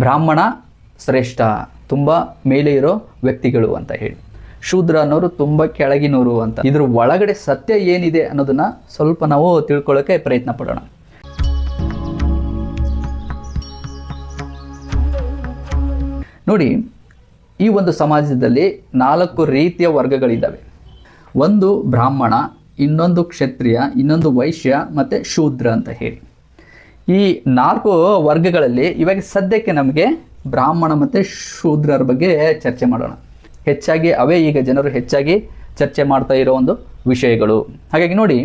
ಬ್ರಾಹ್ಮಣ ಶ್ರೇಷ್ಠ, ತುಂಬ ಮೇಲೆ ಇರೋ ವ್ಯಕ್ತಿಗಳು ಅಂತ ಹೇಳಿ. ಶೂದ್ರ ಅನ್ನೋರು ತುಂಬ ಕೆಳಗಿನವರು ಅಂತ. ಇದ್ರ ಒಳಗಡೆ ಸತ್ಯ ಏನಿದೆ ಅನ್ನೋದನ್ನ ಸ್ವಲ್ಪ ನಾವು ತಿಳ್ಕೊಳ್ಳೋಕೆ ಪ್ರಯತ್ನ ಪಡೋಣ. ನೋಡಿ, ಈ ಒಂದು ಸಮಾಜದಲ್ಲಿ ನಾಲ್ಕು ರೀತಿಯ ವರ್ಗಗಳಿದ್ದಾವೆ. ಒಂದು ಬ್ರಾಹ್ಮಣ, ಇನ್ನೊಂದು ಕ್ಷತ್ರಿಯ, ಇನ್ನೊಂದು ವೈಶ್ಯ ಮತ್ತು ಶೂದ್ರ ಅಂತ ಹೇಳಿ. ಈ ನಾಲ್ಕು ವರ್ಗಗಳಲ್ಲಿ ಇವಾಗ ಸದ್ಯಕ್ಕೆ ನಮಗೆ ಬ್ರಾಹ್ಮಣ ಮತ್ತು ಶೂದ್ರರ ಬಗ್ಗೆ ಚರ್ಚೆ ಮಾಡೋಣ. ಹೆಚ್ಚಾಗಿ ಅವೇ ಈಗ ಜನರು ಹೆಚ್ಚಾಗಿ ಚರ್ಚೆ ಮಾಡ್ತಾ ಇರೋ ಒಂದು ವಿಷಯಗಳು. ಹಾಗಾಗಿ ನೋಡಿ,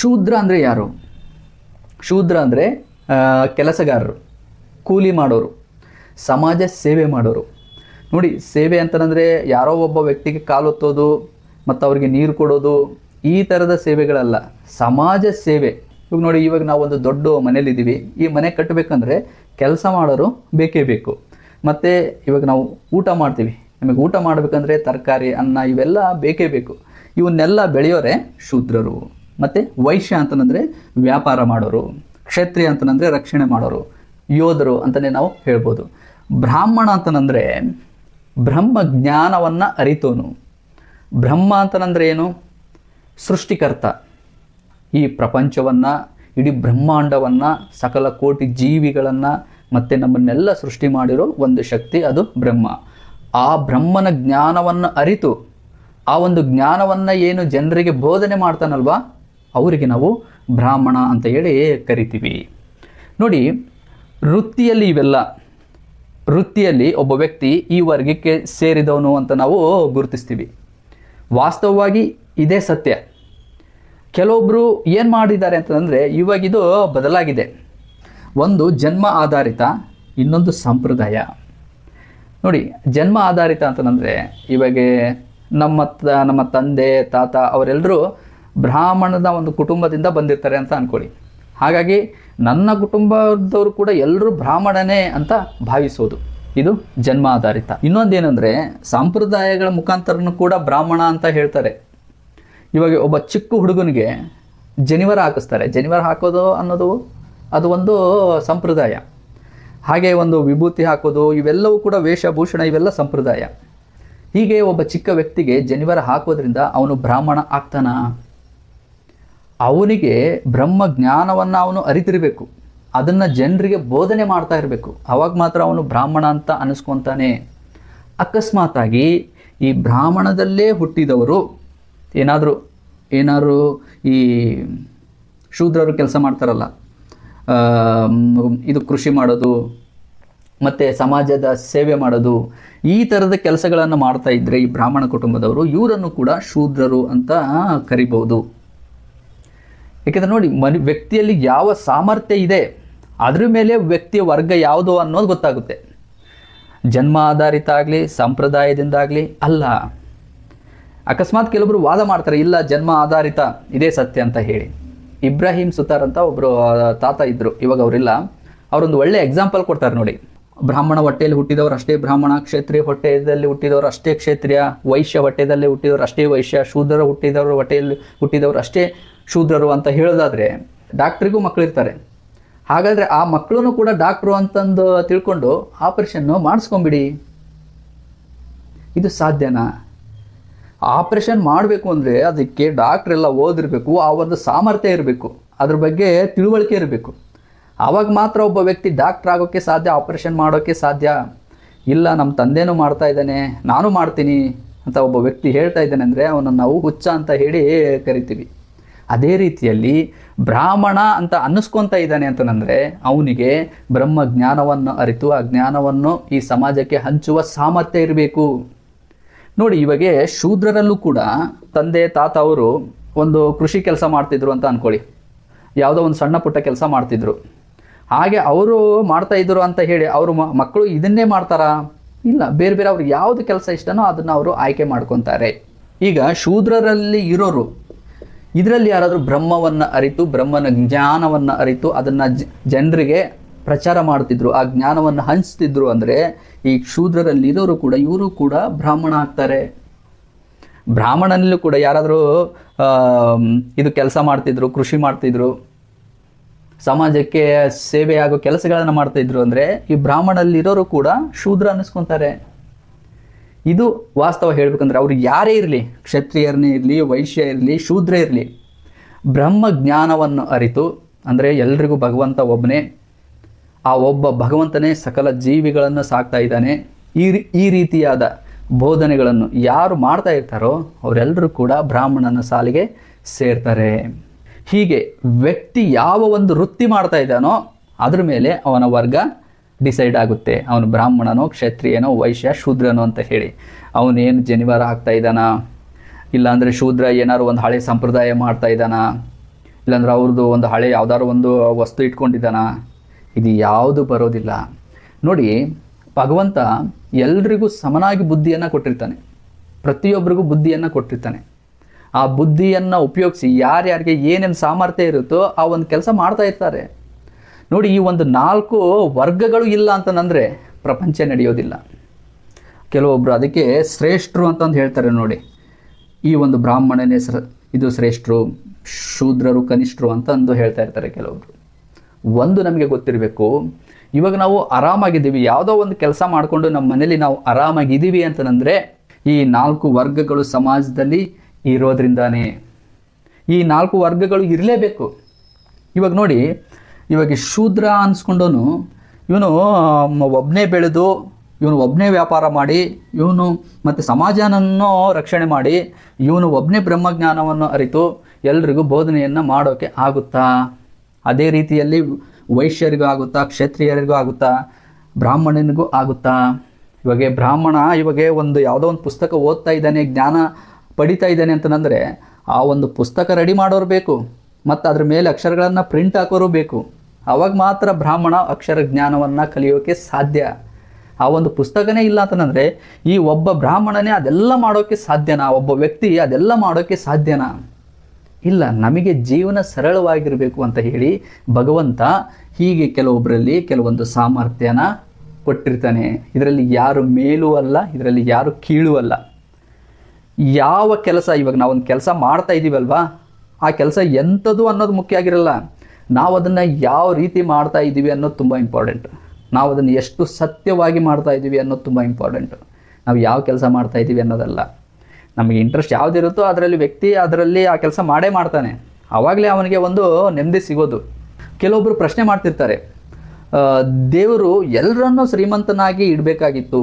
ಶೂದ್ರ ಅಂದರೆ ಯಾರು? ಶೂದ್ರ ಅಂದರೆ ಕೆಲಸಗಾರರು, ಕೂಲಿ ಮಾಡೋರು, ಸಮಾಜ ಸೇವೆ ಮಾಡೋರು. ನೋಡಿ, ಸೇವೆ ಅಂತಂದರೆ ಯಾರೋ ಒಬ್ಬ ವ್ಯಕ್ತಿಗೆ ಕಾಲೊತ್ತೋದು ಮತ್ತು ಅವ್ರಿಗೆ ನೀರು ಕೊಡೋದು, ಈ ಥರದ ಸೇವೆಗಳಲ್ಲ. ಸಮಾಜ ಸೇವೆ. ಇವಾಗ ನೋಡಿ, ಇವಾಗ ನಾವು ಒಂದು ದೊಡ್ಡ ಮನೇಲಿದ್ದೀವಿ ಈ ಮನೆ ಕಟ್ಟಬೇಕಂದ್ರೆ ಕೆಲಸ ಮಾಡೋರು ಬೇಕೇ ಬೇಕು. ಮತ್ತು ಇವಾಗ ನಾವು ಊಟ ಮಾಡ್ತೀವಿ. ನಮಗೆ ಊಟ ಮಾಡಬೇಕಂದ್ರೆ ತರಕಾರಿ, ಅನ್ನ ಇವೆಲ್ಲ ಬೇಕೇ ಬೇಕು. ಇವನ್ನೆಲ್ಲ ಬೆಳೆಯೋರೆ ಶೂದ್ರರು. ಮತ್ತು ವೈಶ್ಯ ಅಂತಂದರೆ ವ್ಯಾಪಾರ ಮಾಡೋರು, ಕ್ಷತ್ರಿಯ ಅಂತಂದರೆ ರಕ್ಷಣೆ ಮಾಡೋರು, ಯೋಧರು ಅಂತಲೇ ನಾವು ಹೇಳ್ಬೋದು. ಬ್ರಾಹ್ಮಣ ಅಂತನಂದರೆ ಬ್ರಹ್ಮ ಜ್ಞಾನವನ್ನು ಅರಿತೋನು. ಬ್ರಹ್ಮ ಅಂತನಂದ್ರೆ ಏನು? ಸೃಷ್ಟಿಕರ್ತ. ಈ ಪ್ರಪಂಚವನ್ನು, ಇಡೀ ಬ್ರಹ್ಮಾಂಡವನ್ನು, ಸಕಲ ಕೋಟಿ ಜೀವಿಗಳನ್ನು ಮತ್ತು ನಮ್ಮನ್ನೆಲ್ಲ ಸೃಷ್ಟಿ ಮಾಡಿರೋ ಒಂದು ಶಕ್ತಿ ಅದು ಬ್ರಹ್ಮ. ಆ ಬ್ರಹ್ಮನ ಜ್ಞಾನವನ್ನು ಅರಿತು, ಆ ಒಂದು ಜ್ಞಾನವನ್ನು ಏನು ಜನರಿಗೆ ಬೋಧನೆ ಮಾಡ್ತಾನಲ್ವಾ? ಅವರಿಗೆ ನಾವು ಬ್ರಾಹ್ಮಣ ಅಂತ ಹೇಳಿ ಕರಿತೀವಿ. ನೋಡಿ, ವೃತ್ತಿಯಲ್ಲಿ ಇವೆಲ್ಲ, ವೃತ್ತಿಯಲ್ಲಿ ಒಬ್ಬ ವ್ಯಕ್ತಿ ಈ ವರ್ಗಕ್ಕೆ ಸೇರಿದವನು ಅಂತ ನಾವು ಗುರುತಿಸ್ತೀವಿ. ವಾಸ್ತವವಾಗಿ ಇದೇ ಸತ್ಯ. ಕೆಲವೊಬ್ಬರು ಏನು ಮಾಡಿದ್ದಾರೆ ಅಂತಂದರೆ ಇವಾಗಿದು ಬದಲಾಗಿದೆ. ಒಂದು ಜನ್ಮ ಆಧಾರಿತ ಇನ್ನೊಂದು ಸಂಪ್ರದಾಯ. ನೋಡಿ, ಜನ್ಮ ಆಧಾರಿತ ಅಂತಂದರೆ ಇವಾಗ ನಮ್ಮ ನಮ್ಮ ತಂದೆ, ತಾತ ಅವರೆಲ್ಲರೂ ಬ್ರಾಹ್ಮಣದ ಒಂದು ಕುಟುಂಬದಿಂದ ಬಂದಿರ್ತಾರೆ ಅಂತ ಅಂದ್ಕೊಳ್ಳಿ ಹಾಗಾಗಿ ನನ್ನ ಕುಟುಂಬದವರು ಕೂಡ ಎಲ್ಲರೂ ಬ್ರಾಹ್ಮಣನೇ ಅಂತ ಭಾವಿಸೋದು. ಇದು ಜನ್ಮ ಆಧಾರಿತ. ಇನ್ನೊಂದೇನೆಂದರೆ ಸಂಪ್ರದಾಯಗಳ ಮುಖಾಂತರನೂ ಕೂಡ ಬ್ರಾಹ್ಮಣ ಅಂತ ಹೇಳ್ತಾರೆ. ಇವಾಗ ಒಬ್ಬ ಚಿಕ್ಕ ಹುಡುಗನಿಗೆ ಜನಿವಾರ ಹಾಕಿಸ್ತಾರೆ. ಜನಿವಾರ ಹಾಕೋದು ಅನ್ನೋದು ಅದು ಒಂದು ಸಂಪ್ರದಾಯ. ಹಾಗೆ ಒಂದು ವಿಭೂತಿ ಹಾಕೋದು, ಇವೆಲ್ಲವೂ ಕೂಡ ವೇಷಭೂಷಣ, ಇವೆಲ್ಲ ಸಂಪ್ರದಾಯ. ಹೀಗೆ ಒಬ್ಬ ಚಿಕ್ಕ ವ್ಯಕ್ತಿಗೆ ಜನಿವಾರ ಹಾಕೋದ್ರಿಂದ ಅವನು ಬ್ರಾಹ್ಮಣ ಆಗ್ತಾನ? ಅವನಿಗೆ ಬ್ರಹ್ಮ ಜ್ಞಾನವನ್ನು ಅವನು ಅರಿತಿರಬೇಕು. ಅದನ್ನು ಜನರಿಗೆ ಬೋಧನೆ ಮಾಡ್ತಾ ಇರಬೇಕು. ಅವಾಗ ಮಾತ್ರ ಅವನು ಬ್ರಾಹ್ಮಣ ಅಂತ ಅನಿಸ್ಕೊತಾನೆ. ಅಕಸ್ಮಾತಾಗಿ ಈ ಬ್ರಾಹ್ಮಣದಲ್ಲೇ ಹುಟ್ಟಿದವರು ಏನಾದರೂ ಏನಾದರೂ ಈ ಶೂದ್ರರು ಕೆಲಸ ಮಾಡ್ತಾರಲ್ಲ ಇದು ಕೃಷಿ ಮಾಡೋದು, ಮತ್ತು ಸಮಾಜದ ಸೇವೆ ಮಾಡೋದು, ಈ ಥರದ ಕೆಲಸಗಳನ್ನು ಮಾಡ್ತಾ ಇದ್ದರೆ ಈ ಬ್ರಾಹ್ಮಣ ಕುಟುಂಬದವರು ಇವರನ್ನು ಕೂಡ ಶೂದ್ರರು ಅಂತ ಕರಿಬೋದು ಏಕೆಂದರೆ ನೋಡಿ, ಮನು, ವ್ಯಕ್ತಿಯಲ್ಲಿ ಯಾವ ಸಾಮರ್ಥ್ಯ ಇದೆ, ಅದ್ರ ಮೇಲೆ ವ್ಯಕ್ತಿಯ ವರ್ಗ ಯಾವುದು ಅನ್ನೋದು ಗೊತ್ತಾಗುತ್ತೆ. ಜನ್ಮ ಆಧಾರಿತ ಆಗಲಿ, ಸಂಪ್ರದಾಯದಿಂದಾಗಲಿ, ಅಲ್ಲ. ಅಕಸ್ಮಾತ್ ಕೆಲವರು ವಾದ ಮಾಡ್ತಾರೆ, ಇಲ್ಲ, ಜನ್ಮ ಆಧಾರಿತ, ಇದೇ ಸತ್ಯ ಅಂತ ಹೇಳಿ. ಇಬ್ರಾಹಿಂ ಸುತಾರ್ ಅಂತ ಒಬ್ಬರು ತಾತ ಇದ್ದರು ಇವಾಗ ಅವರಿಲ್ಲ. ಅವರೊಂದು ಒಳ್ಳೆ ಎಕ್ಸಾಂಪಲ್ ಕೊಡ್ತಾರೆ ನೋಡಿ. ಬ್ರಾಹ್ಮಣ ಹೊಟ್ಟೆಯಲ್ಲಿ ಹುಟ್ಟಿದವರು ಅಷ್ಟೇ ಬ್ರಾಹ್ಮಣ, ಕ್ಷೇತ್ರೀಯ ಹೊಟ್ಟೆಯಲ್ಲಿ ಹುಟ್ಟಿದವರು ಅಷ್ಟೇ ಕ್ಷೇತ್ರೀಯ, ವೈಶ್ಯ ಹೊಟ್ಟೆದಲ್ಲಿ ಹುಟ್ಟಿದವರು ಅಷ್ಟೇ ವೈಶ್ಯ ಶೂದ್ರ ಹುಟ್ಟಿದವರು ಹೊಟ್ಟೆಯಲ್ಲಿ ಹುಟ್ಟಿದವರು ಅಷ್ಟೇ ಶೂದ್ರರು ಅಂತ ಹೇಳೋದಾದರೆ ಡಾಕ್ಟ್ರಿಗೂ ಮಕ್ಕಳಿರ್ತಾರೆ ಹಾಗಾದರೆ ಆ ಮಕ್ಕಳನ್ನು ಕೂಡ ಡಾಕ್ಟ್ರು ಅಂತಂದು ತಿಳ್ಕೊಂಡು ಆಪರೇಷನ್ನು ಮಾಡಿಸ್ಕೊಂಬಿಡಿ. ಇದು ಸಾಧ್ಯನಾ? ಆಪರೇಷನ್ ಮಾಡಬೇಕು ಅಂದರೆ ಅದಕ್ಕೆ ಡಾಕ್ಟ್ರ್ ಎಲ್ಲ ಓದಿರಬೇಕು, ಆ ಒಂದು ಸಾಮರ್ಥ್ಯ ಇರಬೇಕು, ಅದ್ರ ಬಗ್ಗೆ ತಿಳುವಳಿಕೆ ಇರಬೇಕು. ಆವಾಗ ಮಾತ್ರ ಒಬ್ಬ ವ್ಯಕ್ತಿ ಡಾಕ್ಟ್ರ್ ಆಗೋಕ್ಕೆ ಸಾಧ್ಯ ಆಪರೇಷನ್ ಮಾಡೋಕ್ಕೆ ಸಾಧ್ಯ? ಇಲ್ಲ ನಮ್ಮ ತಂದೆನೂ ಮಾಡ್ತಾ ಇದ್ದಾನೆ, ನಾನು ಮಾಡ್ತೀನಿ ಅಂತ ಒಬ್ಬ ವ್ಯಕ್ತಿ ಹೇಳ್ತಾ ಇದ್ದಾನೆ ಅಂದರೆ ಅವನನ್ನು ನಾವು ಹುಚ್ಚ ಅಂತ ಹೇಳಿ ಕರಿತೀವಿ. ಅದೇ ರೀತಿಯಲ್ಲಿ ಬ್ರಾಹ್ಮಣ ಅಂತ ಅನ್ನಿಸ್ಕೊತಾ ಇದ್ದಾನೆ ಅಂತಂದರೆ ಅವನಿಗೆ ಬ್ರಹ್ಮ ಜ್ಞಾನವನ್ನು ಅರಿತು, ಆ ಜ್ಞಾನವನ್ನು ಈ ಸಮಾಜಕ್ಕೆ ಹಂಚುವ ಸಾಮರ್ಥ್ಯ ಇರಬೇಕು. ನೋಡಿ, ಇವಾಗೆ ಶೂದ್ರರಲ್ಲೂ ಕೂಡ ತಂದೆ, ತಾತ ಅವರು ಒಂದು ಕೃಷಿ ಕೆಲಸ ಮಾಡ್ತಿದ್ರು ಅಂತ ಅಂದ್ಕೊಳ್ಳಿ ಯಾವುದೋ ಒಂದು ಸಣ್ಣ ಪುಟ್ಟ ಕೆಲಸ ಮಾಡ್ತಿದ್ರು. ಹಾಗೆ ಅವರು ಮಾಡ್ತಾ ಇದ್ರು ಅಂತ ಹೇಳಿ ಅವರು ಮಕ್ಕಳು ಇದನ್ನೇ ಮಾಡ್ತಾರಾ? ಇಲ್ಲ, ಬೇರೆ ಬೇರೆ ಅವ್ರಿಗೆ ಯಾವುದು ಕೆಲಸ ಇಷ್ಟನೋ ಅದನ್ನು ಅವರು ಆಯ್ಕೆ ಮಾಡ್ಕೊತಾರೆ. ಈಗ ಶೂದ್ರರಲ್ಲಿ ಇರೋರು, ಇದರಲ್ಲಿ ಯಾರಾದರೂ ಬ್ರಹ್ಮವನ್ನು ಅರಿತು, ಬ್ರಹ್ಮನ ಜ್ಞಾನವನ್ನು ಅರಿತು ಅದನ್ನು ಜನರಿಗೆ ಪ್ರಚಾರ ಮಾಡ್ತಿದ್ರು ಆ ಜ್ಞಾನವನ್ನು ಹಂಚ್ತಿದ್ರು ಅಂದರೆ ಈ ಶೂದ್ರರಲ್ಲಿ ಇರೋರು ಕೂಡ, ಇವರು ಕೂಡ ಬ್ರಾಹ್ಮಣ ಆಗ್ತಾರೆ. ಬ್ರಾಹ್ಮಣನಲ್ಲೂ ಕೂಡ ಯಾರಾದರೂ ಇದು ಕೆಲಸ ಮಾಡ್ತಿದ್ರು, ಕೃಷಿ ಮಾಡ್ತಿದ್ರು, ಸಮಾಜಕ್ಕೆ ಸೇವೆ ಆಗೋ ಕೆಲಸಗಳನ್ನು ಮಾಡ್ತಾ ಇದ್ರು ಅಂದರೆ ಈ ಬ್ರಾಹ್ಮಣಲ್ಲಿರೋರು ಕೂಡ ಶೂದ್ರ ಅನ್ನಿಸ್ಕೊತಾರೆ. ಇದು ವಾಸ್ತವ ಹೇಳಬೇಕಂದ್ರೆ ಅವರು ಯಾರೇ ಇರಲಿ, ಕ್ಷತ್ರಿಯರನ್ನೇ ಇರಲಿ, ವೈಶ್ಯ ಇರಲಿ, ಶೂದ್ರ ಇರಲಿ, ಬ್ರಹ್ಮ ಜ್ಞಾನವನ್ನು ಅರಿತು, ಅಂದರೆ ಎಲ್ರಿಗೂ ಭಗವಂತ ಒಬ್ಬನೇ ಆ ಒಬ್ಬ ಭಗವಂತನೇ ಸಕಲ ಜೀವಿಗಳನ್ನು ಸಾಕ್ತಾ ಇದ್ದಾನೆ. ಈ ಈ ರೀತಿಯಾದ ಬೋಧನೆಗಳನ್ನು ಯಾರು ಮಾಡ್ತಾ ಇರ್ತಾರೋ ಅವರೆಲ್ಲರೂ ಕೂಡ ಬ್ರಾಹ್ಮಣನ ಸಾಲಿಗೆ ಸೇರ್ತಾರೆ. ಹೀಗೆ ವ್ಯಕ್ತಿ ಯಾವ ಒಂದು ವೃತ್ತಿ ಮಾಡ್ತಾ ಇದ್ದಾನೋ ಅದ್ರ ಮೇಲೆ ಅವನ ವರ್ಗ ಡಿಸೈಡ್ ಆಗುತ್ತೆ. ಅವನು ಬ್ರಾಹ್ಮಣನೋ, ಕ್ಷತ್ರಿಯನೋ, ವೈಶ್ಯ, ಶೂದ್ರನೋ ಅಂತ ಹೇಳಿ. ಅವನೇನು ಜನಿವಾರ ಆಗ್ತಾ ಇದ್ದಾನ? ಇಲ್ಲಾಂದರೆ ಶೂದ್ರ ಏನಾದ್ರು ಒಂದು ಹಳೆ ಸಂಪ್ರದಾಯ ಮಾಡ್ತಾ ಇದ್ದಾನ? ಇಲ್ಲಾಂದ್ರೆ ಅವ್ರದ್ದು ಒಂದು ಹಳೆ ಯಾವ್ದಾದ್ರು ಒಂದು ವಸ್ತು ಇಟ್ಕೊಂಡಿದ್ದಾನ? ಇದು ಯಾವುದು ಬರೋದಿಲ್ಲ. ನೋಡಿ, ಭಗವಂತ ಎಲ್ರಿಗೂ ಸಮನಾಗಿ ಬುದ್ಧಿಯನ್ನು ಕೊಟ್ಟಿರ್ತಾನೆ. ಪ್ರತಿಯೊಬ್ಬರಿಗೂ ಬುದ್ಧಿಯನ್ನು ಕೊಟ್ಟಿರ್ತಾನೆ. ಆ ಬುದ್ಧಿಯನ್ನು ಉಪಯೋಗಿಸಿ ಯಾರ್ಯಾರಿಗೆ ಏನೇನು ಸಾಮರ್ಥ್ಯ ಇರುತ್ತೋ ಆ ಒಂದು ಕೆಲಸ ಮಾಡ್ತಾ ಇರ್ತಾರೆ. ನೋಡಿ, ಈ ಒಂದು ನಾಲ್ಕು ವರ್ಗಗಳು ಇಲ್ಲ ಅಂತಂದರೆ ಪ್ರಪಂಚ ನಡೆಯೋದಿಲ್ಲ. ಕೆಲವೊಬ್ಬರು ಅದಕ್ಕೆ ಶ್ರೇಷ್ಠರು ಅಂತಂದು ಹೇಳ್ತಾರೆ ನೋಡಿ. ಈ ಒಂದು ಬ್ರಾಹ್ಮಣನೇ ಇದು ಶ್ರೇಷ್ಠರು, ಶೂದ್ರರು, ಕನಿಷ್ಠರು ಅಂತಂದು ಹೇಳ್ತಾ ಇರ್ತಾರೆ ಕೆಲವೊಬ್ರು. ಒಂದು ನಮಗೆ ಗೊತ್ತಿರಬೇಕು, ಇವಾಗ ನಾವು ಆರಾಮಾಗಿದ್ದೀವಿ, ಯಾವುದೋ ಒಂದು ಕೆಲಸ ಮಾಡಿಕೊಂಡು ನಮ್ಮ ಮನೇಲಿ ನಾವು ಆರಾಮಾಗಿದ್ದೀವಿ ಅಂತಂದರೆ, ಈ ನಾಲ್ಕು ವರ್ಗಗಳು ಸಮಾಜದಲ್ಲಿ ಇರೋದ್ರಿಂದಾನೇ. ಈ ನಾಲ್ಕು ವರ್ಗಗಳು ಇರಲೇಬೇಕು. ಇವಾಗ ನೋಡಿ, ಇವಾಗ ಶೂದ್ರ ಅನ್ಸ್ಕೊಂಡೋನು ಇವನು ಒಬ್ಬನೇ ಬೆಳೆದು, ಇವನು ಒಬ್ಬನೇ ವ್ಯಾಪಾರ ಮಾಡಿ, ಇವನು ಮತ್ತು ಸಮಾಜನನ್ನು ರಕ್ಷಣೆ ಮಾಡಿ, ಇವನು ಒಬ್ಬನೇ ಬ್ರಹ್ಮಜ್ಞಾನವನ್ನು ಅರಿತು, ಎಲ್ರಿಗೂ ಬೋಧನೆಯನ್ನು ಮಾಡೋಕ್ಕೆ ಆಗುತ್ತಾ? ಅದೇ ರೀತಿಯಲ್ಲಿ ವೈಶ್ಯರಿಗೂ ಆಗುತ್ತಾ, ಕ್ಷತ್ರಿಯರಿಗೂ ಆಗುತ್ತಾ, ಬ್ರಾಹ್ಮಣನಿಗೂ ಆಗುತ್ತಾ. ಇವಾಗ ಬ್ರಾಹ್ಮಣ ಇವಾಗ ಒಂದು ಯಾವುದೋ ಒಂದು ಪುಸ್ತಕ ಓದ್ತಾ ಇದ್ದಾನೆ, ಜ್ಞಾನ ಪಡಿತಾ ಇದ್ದಾನೆ ಅಂತಂದರೆ ಆ ಒಂದು ಪುಸ್ತಕ ರೆಡಿ ಮಾಡೋರು ಬೇಕು, ಮತ್ತು ಅದ್ರ ಮೇಲೆ ಅಕ್ಷರಗಳನ್ನು ಪ್ರಿಂಟ್ ಹಾಕೋರು ಬೇಕು. ಅವಾಗ ಮಾತ್ರ ಬ್ರಾಹ್ಮಣ ಅಕ್ಷರ ಜ್ಞಾನವನ್ನು ಕಲಿಯೋಕ್ಕೆ ಸಾಧ್ಯ. ಆ ಒಂದು ಪುಸ್ತಕನೇ ಇಲ್ಲ ಅಂತಂದರೆ ಈ ಒಬ್ಬ ಬ್ರಾಹ್ಮಣನೇ ಅದೆಲ್ಲ ಮಾಡೋಕ್ಕೆ ಸಾಧ್ಯನಾ? ಒಬ್ಬ ವ್ಯಕ್ತಿ ಅದೆಲ್ಲ ಮಾಡೋಕ್ಕೆ ಸಾಧ್ಯನಾ? ಇಲ್ಲ, ನಮಗೆ ಜೀವನ ಸರಳವಾಗಿರಬೇಕು ಅಂತ ಹೇಳಿ ಭಗವಂತ ಹೀಗೆ ಕೆಲವೊಬ್ಬರಲ್ಲಿ ಕೆಲವೊಂದು ಸಾಮರ್ಥ್ಯನ ಕೊಟ್ಟಿರ್ತಾನೆ. ಇದರಲ್ಲಿ ಯಾರು ಮೇಲೂ ಅಲ್ಲ, ಇದರಲ್ಲಿ ಯಾರು ಕೀಳು ಅಲ್ಲ. ಯಾವ ಕೆಲಸ, ಇವಾಗ ನಾವೊಂದು ಕೆಲಸ ಮಾಡ್ತಾ ಇದ್ದೀವಲ್ವಾ ಆ ಕೆಲಸ ಎಂಥದ್ದು ಅನ್ನೋದು ಮುಖ್ಯ ಆಗಿರಲ್ಲ. ನಾವು ಅದನ್ನು ಯಾವ ರೀತಿ ಮಾಡ್ತಾ ಇದ್ದೀವಿ ಅನ್ನೋದು ತುಂಬ ಇಂಪಾರ್ಟೆಂಟ್ ನಾವು ಅದನ್ನು ಎಷ್ಟು ಸತ್ಯವಾಗಿ ಮಾಡ್ತಾ ಇದ್ದೀವಿ ಅನ್ನೋದು ತುಂಬ ಇಂಪಾರ್ಟೆಂಟು ನಾವು ಯಾವ ಕೆಲಸ ಮಾಡ್ತಾ ಇದ್ದೀವಿ ಅನ್ನೋದಲ್ಲ. ನಮಗೆ ಇಂಟ್ರೆಸ್ಟ್ ಯಾವುದಿರುತ್ತೋ ಅದರಲ್ಲಿ ವ್ಯಕ್ತಿ ಅದರಲ್ಲಿ ಆ ಕೆಲಸ ಮಾಡೇ ಮಾಡ್ತಾನೆ. ಆವಾಗಲೇ ಅವನಿಗೆ ಒಂದು ನೆಮ್ಮದಿ ಸಿಗೋದು. ಕೆಲವೊಬ್ಬರು ಪ್ರಶ್ನೆ ಮಾಡ್ತಿರ್ತಾರೆ ದೇವರು ಎಲ್ಲರನ್ನೂ ಶ್ರೀಮಂತನಾಗಿ ಇಡಬೇಕಾಗಿತ್ತು.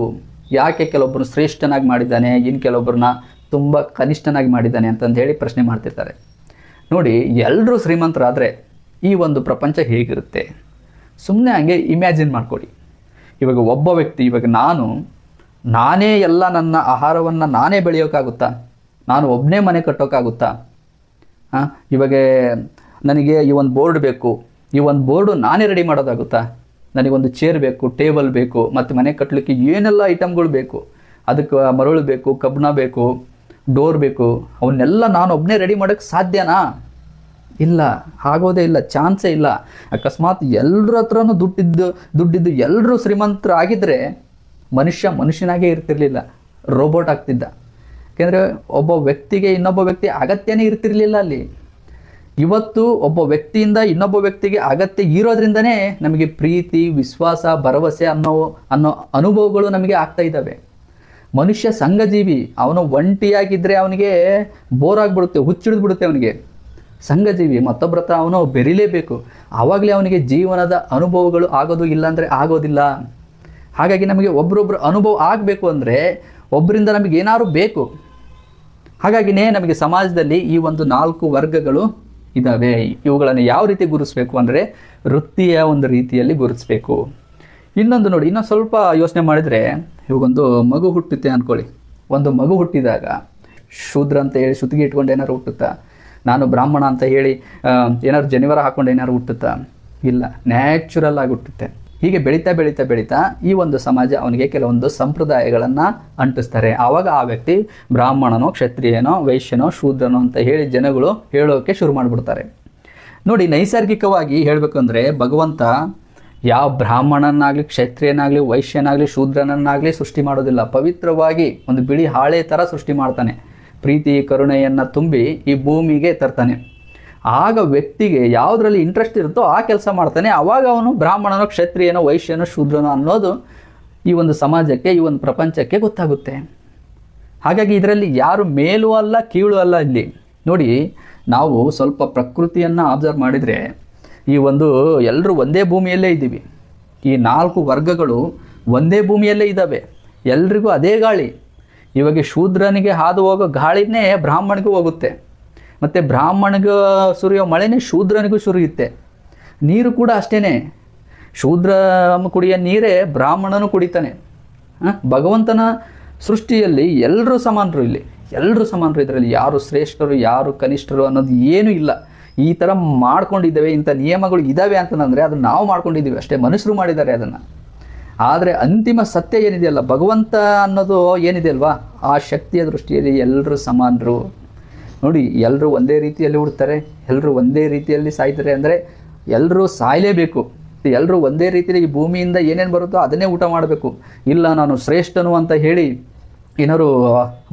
ಯಾಕೆ ಕೆಲವೊಬ್ಬರು ಶ್ರೇಷ್ಠನಾಗಿ ಮಾಡಿದ್ದಾನೆ? ಇನ್ನು ಕೆಲವೊಬ್ಬರನ್ನ ತುಂಬ ಕನಿಷ್ಠನಾಗಿ ಮಾಡಿದ್ದಾನೆ? ಅಂತಂದು ಹೇಳಿ ಪ್ರಶ್ನೆ ಮಾಡ್ತಿರ್ತಾರೆ. ನೋಡಿ ಎಲ್ಲರೂ ಶ್ರೀಮಂತರಾದರೆ ಈ ಒಂದು ಪ್ರಪಂಚ ಹೇಗಿರುತ್ತೆ? ಸುಮ್ಮನೆ ಹಂಗೆ ಇಮ್ಯಾಜಿನ್ ಮಾಡ್ಕೊಳ್ಳಿ ಇವಾಗ ಒಬ್ಬ ವ್ಯಕ್ತಿ, ಇವಾಗ ನಾನು ನಾನೇ ಎಲ್ಲ ನನ್ನ ಆಹಾರವನ್ನು ನಾನೇ ಬೆಳೆಯೋಕ್ಕಾಗುತ್ತಾ ನಾನು ಒಬ್ಬನೇ ಮನೆ ಕಟ್ಟೋಕ್ಕಾಗುತ್ತಾ ಹಾಂ ಇವಾಗ ನನಗೆ ಈ ಒಂದು ಬೋರ್ಡ್ ಬೇಕು. ಈ ಒಂದು ಬೋರ್ಡು ನಾನೇ ರೆಡಿ ಮಾಡೋದಾಗುತ್ತಾ? ನನಗೊಂದು ಚೇರ್ ಬೇಕು, ಟೇಬಲ್ ಬೇಕು, ಮತ್ತು ಮನೆ ಕಟ್ಟಲಿಕ್ಕೆ ಏನೆಲ್ಲ ಐಟಮ್ಗಳು ಬೇಕು? ಅದಕ್ಕೆ ಮರಳು ಬೇಕು, ಕಬ್ಬಣ ಬೇಕು, ಡೋರ್ ಬೇಕು. ಅವನ್ನೆಲ್ಲ ನಾನು ಒಬ್ಬನೇ ರೆಡಿ ಮಾಡೋಕ್ಕೆ ಸಾಧ್ಯನಾ? ಇಲ್ಲ, ಆಗೋದೇ ಇಲ್ಲ, ಚಾನ್ಸೇ ಇಲ್ಲ. ಅಕಸ್ಮಾತ್ ಎಲ್ಲರ ಹತ್ರನೂ ದುಡ್ಡಿದ್ದು ದುಡ್ಡಿದ್ದು ಎಲ್ಲರೂ ಶ್ರೀಮಂತರು ಆಗಿದ್ದರೆ ಮನುಷ್ಯ ಮನುಷ್ಯನಾಗೇ ಇರ್ತಿರ್ಲಿಲ್ಲ, ರೋಬೋಟ್ ಆಗ್ತಿದ್ದ. ಯಾಕೆಂದರೆ ಒಬ್ಬ ವ್ಯಕ್ತಿಗೆ ಇನ್ನೊಬ್ಬ ವ್ಯಕ್ತಿ ಅಗತ್ಯನೇ ಇರ್ತಿರ್ಲಿಲ್ಲ ಅಲ್ಲಿ. ಇವತ್ತು ಒಬ್ಬ ವ್ಯಕ್ತಿಯಿಂದ ಇನ್ನೊಬ್ಬ ವ್ಯಕ್ತಿಗೆ ಅಗತ್ಯ ಇರೋದ್ರಿಂದನೇ ನಮಗೆ ಪ್ರೀತಿ, ವಿಶ್ವಾಸ, ಭರವಸೆ ಅನ್ನೋ ಅನ್ನೋ ಅನುಭವಗಳು ನಮಗೆ ಆಗ್ತಾ ಇದ್ದಾವೆ. ಮನುಷ್ಯ ಸಂಘಜೀವಿ, ಅವನು ಒಂಟಿಯಾಗಿದ್ದರೆ ಅವನಿಗೆ ಬೋರ್ ಆಗಿಬಿಡುತ್ತೆ ಹುಚ್ಚಿಡಿದ್ಬಿಡುತ್ತೆ ಅವನಿಗೆ. ಸಂಘಜೀವಿ ಮತ್ತೊಬ್ಬರ ಹತ್ರ ಅವನು ಬೆರಿಲೇಬೇಕು. ಆವಾಗಲೇ ಅವನಿಗೆ ಜೀವನದ ಅನುಭವಗಳು ಆಗೋದು ಇಲ್ಲಾಂದರೆ ಆಗೋದಿಲ್ಲ. ಹಾಗಾಗಿ ನಮಗೆ ಒಬ್ರೊಬ್ರು ಅನುಭವ ಆಗಬೇಕು ಅಂದರೆ ಒಬ್ಬರಿಂದ ನಮಗೆ ಏನಾದರೂ ಬೇಕು. ಹಾಗಾಗಿನೇ ನಮಗೆ ಸಮಾಜದಲ್ಲಿ ಈ ಒಂದು ನಾಲ್ಕು ವರ್ಗಗಳು ಇದ್ದಾವೆ ಇವುಗಳನ್ನು ಯಾವ ರೀತಿ ಗುರುತಿಸಬೇಕು ಅಂದರೆ ವೃತ್ತಿಯ ಒಂದು ರೀತಿಯಲ್ಲಿ ಗುರುತಿಸಬೇಕು. ಇನ್ನೊಂದು ನೋಡಿ, ಇನ್ನೊಂದು ಸ್ವಲ್ಪ ಯೋಚನೆ ಮಾಡಿದರೆ ಇವಾಗೊಂದು ಮಗು ಹುಟ್ಟುತ್ತೆ ಅಂದ್ಕೊಳ್ಳಿ ಒಂದು ಮಗು ಹುಟ್ಟಿದಾಗ ಶೂದ್ರ ಅಂತ ಹೇಳಿ ಸುತ್ತಿಗೆ ಇಟ್ಕೊಂಡು ಏನಾದ್ರು ಹುಟ್ಟುತ್ತಾ? ನಾನು ಬ್ರಾಹ್ಮಣ ಅಂತ ಹೇಳಿ ಏನಾದ್ರು ಜನಿವಾರ ಹಾಕ್ಕೊಂಡು ಏನಾದ್ರು ಹುಟ್ಟುತ್ತಾ? ಇಲ್ಲ ನ್ಯಾಚುರಲ್ ಆಗಿ ಹುಟ್ಟುತ್ತೆ. ಹೀಗೆ ಬೆಳೀತಾ ಬೆಳೀತಾ ಬೆಳೀತಾ ಈ ಒಂದು ಸಮಾಜ ಅವನಿಗೆ ಕೆಲವೊಂದು ಸಂಪ್ರದಾಯಗಳನ್ನು ಅಂಟಿಸ್ತಾರೆ. ಆವಾಗ ಆ ವ್ಯಕ್ತಿ ಬ್ರಾಹ್ಮಣನೋ, ಕ್ಷತ್ರಿಯನೋ, ವೈಶ್ಯನೋ, ಶೂದ್ರನೋ ಅಂತ ಹೇಳಿ ಜನಗಳು ಹೇಳೋಕೆ ಶುರು ಮಾಡಿಬಿಡ್ತಾರೆ. ನೋಡಿ, ನೈಸರ್ಗಿಕವಾಗಿ ಹೇಳಬೇಕು ಅಂದರೆ ಭಗವಂತ ಯಾವ ಬ್ರಾಹ್ಮಣನಾಗಲಿ ಕ್ಷತ್ರಿಯನಾಗಲಿ, ವೈಶ್ಯನಾಗಲಿ, ಶೂದ್ರನನ್ನಾಗಲಿ ಸೃಷ್ಟಿ ಮಾಡೋದಿಲ್ಲ. ಪವಿತ್ರವಾಗಿ ಒಂದು ಬಿಳಿ ಹಾಳೆ ಥರ ಸೃಷ್ಟಿ ಮಾಡ್ತಾನೆ. ಪ್ರೀತಿ, ಕರುಣೆಯನ್ನು ತುಂಬಿ ಈ ಭೂಮಿಗೆ ತರ್ತಾನೆ. ಆಗ ವ್ಯಕ್ತಿಗೆ ಯಾವುದರಲ್ಲಿ ಇಂಟ್ರೆಸ್ಟ್ ಇರುತ್ತೋ ಆ ಕೆಲಸ ಮಾಡ್ತಾನೆ. ಅವಾಗ ಅವನು ಬ್ರಾಹ್ಮಣನೋ, ಕ್ಷತ್ರಿಯನೋ, ವೈಶ್ಯನೋ, ಶೂದ್ರನೋ ಅನ್ನೋದು ಈ ಒಂದು ಸಮಾಜಕ್ಕೆ, ಈ ಒಂದು ಪ್ರಪಂಚಕ್ಕೆ ಗೊತ್ತಾಗುತ್ತೆ. ಹಾಗಾಗಿ ಇದರಲ್ಲಿ ಯಾರು ಮೇಲೂ ಅಲ್ಲ, ಕೀಳು ಅಲ್ಲ ಇಲ್ಲಿ. ನೋಡಿ, ನಾವು ಸ್ವಲ್ಪ ಪ್ರಕೃತಿಯನ್ನು ಅಬ್ಸರ್ವ್ ಮಾಡಿದರೆ ಈ ಒಂದು ಎಲ್ಲರೂ ಒಂದೇ ಭೂಮಿಯಲ್ಲೇ ಇದ್ದೀವಿ. ಈ ನಾಲ್ಕು ವರ್ಗಗಳು ಒಂದೇ ಭೂಮಿಯಲ್ಲೇ ಇದ್ದಾವೆ. ಎಲ್ರಿಗೂ ಅದೇ ಗಾಳಿ. ಇವಾಗ ಶೂದ್ರನಿಗೆ ಹಾದು ಹೋಗೋ ಗಾಳಿನೇ ಬ್ರಾಹ್ಮಣಿಗೂ ಹೋಗುತ್ತೆ. ಮತ್ತು ಬ್ರಾಹ್ಮಣಿಗೂ ಸುರಿಯೋ ಮಳೆನೇ ಶೂದ್ರನಿಗೂ ಸುರಿಯುತ್ತೆ. ನೀರು ಕೂಡ ಅಷ್ಟೇ ಶೂದ್ರ ಕುಡಿಯೋ ನೀರೇ ಬ್ರಾಹ್ಮಣನು ಕುಡಿತಾನೆ. ಭಗವಂತನ ಸೃಷ್ಟಿಯಲ್ಲಿ ಎಲ್ಲರೂ ಸಮಾನರು ಇಲ್ಲಿ. ಎಲ್ಲರೂ ಸಮಾನರು ಇದರಲ್ಲಿ ಯಾರು ಶ್ರೇಷ್ಠರು, ಯಾರು ಕನಿಷ್ಠರು ಅನ್ನೋದು ಏನೂ ಇಲ್ಲ. ಈ ಥರ ಮಾಡ್ಕೊಂಡಿದ್ದೇವೆ, ಇಂಥ ನಿಯಮಗಳು ಇದ್ದಾವೆ ಅಂತಂದರೆ ಅದು ನಾವು ಮಾಡ್ಕೊಂಡಿದ್ದೀವಿ ಅಷ್ಟೇ. ಮನುಷ್ಯರು ಮಾಡಿದ್ದಾರೆ ಅದನ್ನು. ಆದರೆ ಅಂತಿಮ ಸತ್ಯ ಏನಿದೆಯಲ್ಲ, ಭಗವಂತ ಅನ್ನೋದು ಏನಿದೆ ಅಲ್ವಾ ಆ ಶಕ್ತಿಯ ದೃಷ್ಟಿಯಲ್ಲಿ ಎಲ್ಲರೂ ಸಮಾನರು. ನೋಡಿ ಎಲ್ಲರೂ ಒಂದೇ ರೀತಿಯಲ್ಲಿ ಹುಡ್ತಾರೆ ಎಲ್ಲರೂ ಒಂದೇ ರೀತಿಯಲ್ಲಿ ಸಾಯ್ತಾರೆ ಅಂದರೆ ಎಲ್ಲರೂ ಸಾಯಲೇಬೇಕು. ಎಲ್ಲರೂ ಒಂದೇ ರೀತಿಯಲ್ಲಿ ಈ ಭೂಮಿಯಿಂದ ಏನೇನು ಬರುತ್ತೋ ಅದನ್ನೇ ಊಟ ಮಾಡಬೇಕು. ಇಲ್ಲ, ನಾನು ಶ್ರೇಷ್ಠನು ಅಂತ ಹೇಳಿ ಏನಾದ್ರು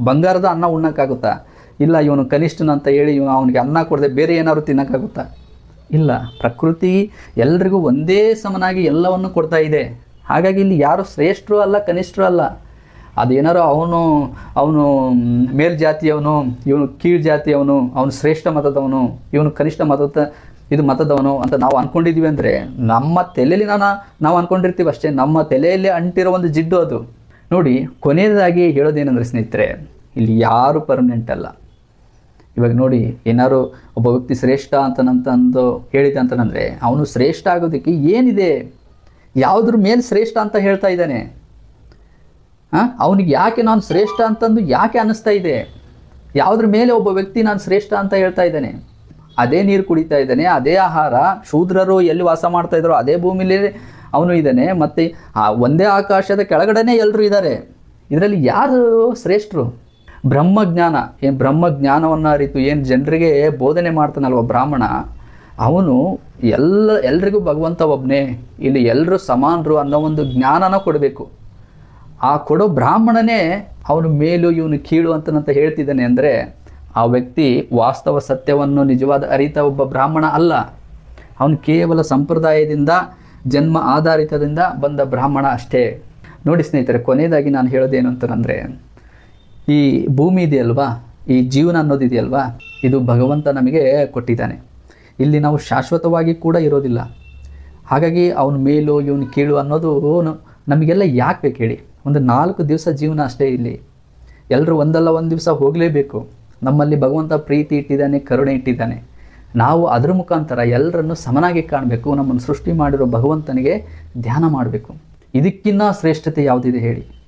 ಬಂಗಾರದ ಅನ್ನ ಉಣ್ಣಕ್ಕಾಗುತ್ತಾ? ಇಲ್ಲ, ಇವನು ಕನಿಷ್ಠನು ಅಂತ ಹೇಳಿ ಇವನು ಅವನಿಗೆ ಅನ್ನ ಕೊಡದೆ ಬೇರೆ ಏನಾದ್ರು ತಿನ್ನಕ್ಕಾಗುತ್ತಾ? ಇಲ್ಲ, ಪ್ರಕೃತಿ ಎಲ್ರಿಗೂ ಒಂದೇ ಸಮನಾಗಿ ಎಲ್ಲವನ್ನು ಕೊಡ್ತಾ ಇದೆ. ಹಾಗಾಗಿ ಇಲ್ಲಿ ಯಾರು ಶ್ರೇಷ್ಠರು ಅಲ್ಲ, ಕನಿಷ್ಠರು ಅಲ್ಲ. ಅದೇನಾರು ಅವನು ಅವನು ಮೇಲ್ಜಾತಿಯವನು ಇವನು ಕೀಳ್ ಜಾತಿಯವನು ಅವನು ಶ್ರೇಷ್ಠ ಮತದವನು, ಇವನು ಕನಿಷ್ಠ ಮತದ, ಇದು ಮತದವನು ಅಂತ ನಾವು ಅಂದ್ಕೊಂಡಿದ್ದೀವಿ ಅಂದರೆ ನಮ್ಮ ತಲೆಯಲ್ಲಿ ನಾನು, ನಾವು ಅಂದ್ಕೊಂಡಿರ್ತೀವಿ ಅಷ್ಟೇ, ನಮ್ಮ ತಲೆಯಲ್ಲಿ ಅಂಟಿರೋ ಒಂದು ಜಿಡ್ಡು ಅದು. ನೋಡಿ, ಕೊನೆಯದಾಗಿ ಹೇಳೋದೇನಂದ್ರೆ ಸ್ನೇಹಿತರೆ, ಇಲ್ಲಿ ಯಾರು ಪರ್ಮನೆಂಟ್ ಅಲ್ಲ. ಇವಾಗ ನೋಡಿ, ಏನಾರು ಒಬ್ಬ ವ್ಯಕ್ತಿ ಶ್ರೇಷ್ಠ ಅಂತನಂತಂದು ಹೇಳಿದೆ ಅಂತಂದರೆ, ಅವನು ಶ್ರೇಷ್ಠ ಆಗೋದಕ್ಕೆ ಏನಿದೆ? ಯಾವುದ್ರ ಮೇಲೆ ಶ್ರೇಷ್ಠ ಅಂತ ಹೇಳ್ತಾ ಇದ್ದಾನೆ? ಅವನಿಗೆ ಯಾಕೆ ನಾನು ಶ್ರೇಷ್ಠ ಅಂತಂದು ಯಾಕೆ ಅನ್ನಿಸ್ತಾ ಇದೆ? ಯಾವುದ್ರ ಮೇಲೆ ಒಬ್ಬ ವ್ಯಕ್ತಿ ನಾನು ಶ್ರೇಷ್ಠ ಅಂತ ಹೇಳ್ತಾ ಇದ್ದಾನೆ? ಅದೇ ನೀರು ಕುಡಿತಾ ಇದ್ದಾನೆ, ಅದೇ ಆಹಾರ, ಶೂದ್ರರು ಎಲ್ಲಿ ವಾಸ ಮಾಡ್ತಾ ಇದ್ರು ಅದೇ ಭೂಮಿಲಿ ಅವನು ಇದ್ದಾನೆ, ಮತ್ತು ಆ ಒಂದೇ ಆಕಾಶದ ಕೆಳಗಡೆನೇ ಎಲ್ಲರೂ ಇದ್ದಾರೆ. ಇದರಲ್ಲಿ ಯಾರು ಶ್ರೇಷ್ಠರು? ಬ್ರಹ್ಮಜ್ಞಾನ. ಏನು ಬ್ರಹ್ಮಜ್ಞಾನವನ್ನು ಅರಿತು, ಏನು ಜನರಿಗೆ ಬೋಧನೆ ಮಾಡ್ತಾನಲ್ವ ಬ್ರಾಹ್ಮಣ? ಅವನು ಎಲ್ಲ, ಎಲ್ರಿಗೂ ಭಗವಂತ ಒಬ್ಬನೇ ಇಲ್ಲಿ ಎಲ್ಲರೂ ಸಮಾನರು ಅನ್ನೋ ಒಂದು ಜ್ಞಾನನ ಕೊಡಬೇಕು. ಆ ಕೊಡೋ ಬ್ರಾಹ್ಮಣನೇ ಅವನು ಮೇಲು ಇವನು ಕೀಳು ಅಂತನಂತ ಹೇಳ್ತಿದ್ದಾನೆ ಅಂದರೆ ಆ ವ್ಯಕ್ತಿ ವಾಸ್ತವ ಸತ್ಯವನ್ನು ನಿಜವಾದ ಅರಿತ ಒಬ್ಬ ಬ್ರಾಹ್ಮಣ ಅಲ್ಲ. ಅವನು ಕೇವಲ ಸಂಪ್ರದಾಯದಿಂದ, ಜನ್ಮ ಆಧಾರಿತದಿಂದ ಬಂದ ಬ್ರಾಹ್ಮಣ ಅಷ್ಟೇ. ನೋಡಿ ಸ್ನೇಹಿತರೆ, ಕೊನೆಯದಾಗಿ ನಾನು ಹೇಳೋದೇನು ಅಂತಂದರೆ, ಈ ಭೂಮಿ ಇದೆಯಲ್ವಾ? ಈ ಜೀವನ ಅನ್ನೋದಿದೆಯಲ್ವಾ ಇದು ಭಗವಂತ ನಮಗೆ ಕೊಟ್ಟಿದ್ದಾನೆ. ಇಲ್ಲಿ ನಾವು ಶಾಶ್ವತವಾಗಿ ಕೂಡ ಇರೋದಿಲ್ಲ. ಹಾಗಾಗಿ ಅವನ ಮೇಲು, ಇವನು ಕೀಳು ಅನ್ನೋದು ನಮಗೆಲ್ಲ ಯಾಕೆ ಬೇಕು ಹೇಳಿ? ಒಂದು ನಾಲ್ಕು ದಿವಸ ಜೀವನ ಅಷ್ಟೇ ಇಲ್ಲಿ. ಎಲ್ಲರೂ ಒಂದಲ್ಲ ಒಂದು ದಿವಸ ಹೋಗಲೇಬೇಕು. ನಮ್ಮಲ್ಲಿ ಭಗವಂತ ಪ್ರೀತಿ ಇಟ್ಟಿದ್ದಾನೆ, ಕರುಣೆ ಇಟ್ಟಿದ್ದಾನೆ. ನಾವು ಅದರ ಮುಖಾಂತರ ಎಲ್ಲರನ್ನು ಸಮನಾಗಿ ಕಾಣಬೇಕು. ನಮ್ಮನ್ನು ಸೃಷ್ಟಿ ಮಾಡಿರೋ ಭಗವಂತನಿಗೆ ಧ್ಯಾನ ಮಾಡಬೇಕು. ಇದಕ್ಕಿನ್ನ ಶ್ರೇಷ್ಠತೆ ಯಾವುದಿದೆ ಹೇಳಿ?